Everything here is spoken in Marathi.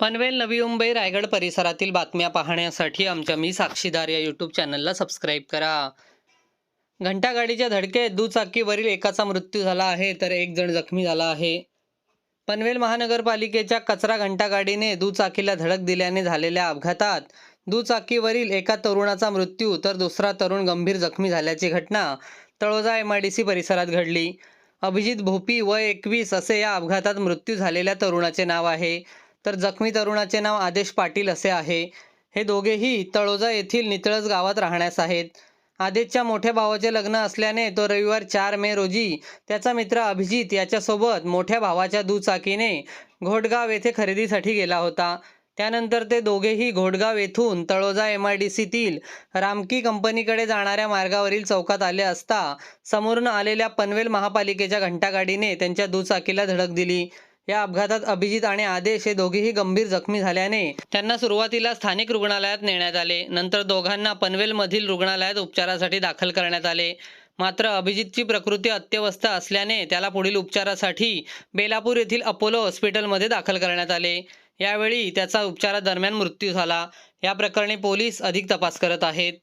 पनवेल नवी मुंबई रायगड परिसरातील बातम्या पाहण्यासाठी आमच्या मी साक्षीदार या यूट्यूब चॅनलला सबस्क्राईब करा. घंटागाडीच्या धडकेत दुचाकीवरील एकाचा मृत्यू झाला आहे तर एक जण जखमी झाला आहे. पनवेल महानगरपालिकेच्या कचरा घंटागाडीने दुचाकीला धडक दिल्याने झालेल्या अपघातात दुचाकीवरील एका तरुणाचा मृत्यू तर दुसरा तरुण गंभीर जखमी झाल्याची घटना Taloja M I D C परिसरात घडली. अभिजित भोपी वय एकवीस असे या अपघातात मृत्यू झालेल्या तरुणाचे नाव आहे. तर जखमी तरुणाचे नाव आदेश पाटील असे आहे. हे दोघेही तळोजा येथील नितळज गावात राहण्यास आहेत. आदेशच्या मोठ्या भावाचे लग्न असल्याने तो रविवार चार मे रोजी त्याचा मित्र अभिजित याच्यासोबत मोठ्या भावाच्या दुचाकीने घोटगाव येथे खरेदीसाठी गेला होता. त्यानंतर ते दोघेही घोटगाव येथून तळोजा एम आय डी सीतील रामकी कंपनीकडे जाणाऱ्या मार्गावरील चौकात आले असता समोरून आलेल्या पनवेल महापालिकेच्या घंटागाडीने त्यांच्या दुचाकीला धडक दिली. या अपघातात अभिजित आणि आदेश हे दोघेही गंभीर जखमी झाल्याने त्यांना सुरुवातीला स्थानिक रुग्णालयात नेण्यात आले. नंतर दोघांना पनवेलमधील रुग्णालयात उपचारासाठी दाखल करण्यात आले. मात्र अभिजितची प्रकृती अत्यवस्थ असल्याने त्याला पुढील उपचारासाठी बेलापूर येथील अपोलो हॉस्पिटलमध्ये दाखल करण्यात आले. यावेळी त्याचा उपचारादरम्यान मृत्यू झाला. या प्रकरणी पोलीस अधिक तपास करत आहेत.